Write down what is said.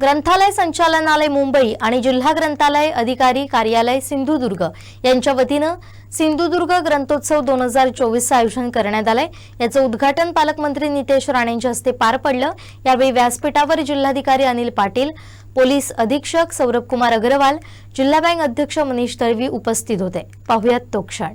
ग्रंथालय संचालनालय मुंबई आणि जिल्हा ग्रंथालय अधिकारी कार्यालय सिंधुदुर्ग यांच्या वतीनं सिंधुदुर्ग ग्रंथोत्सव दोन हजार चोवीसचं आयोजन करण्यात आलंय. याचं उद्घाटन पालकमंत्री नितेश राणेंच्या हस्ते पार पडलं. यावेळी व्यासपीठावर जिल्हाधिकारी अनिल पाटील पोलीस अधीक्षक सौरभ कुमार अग्रवाल जिल्हा बँक अध्यक्ष मनीष तळवी उपस्थित होते. पाहुयात तो क्षण.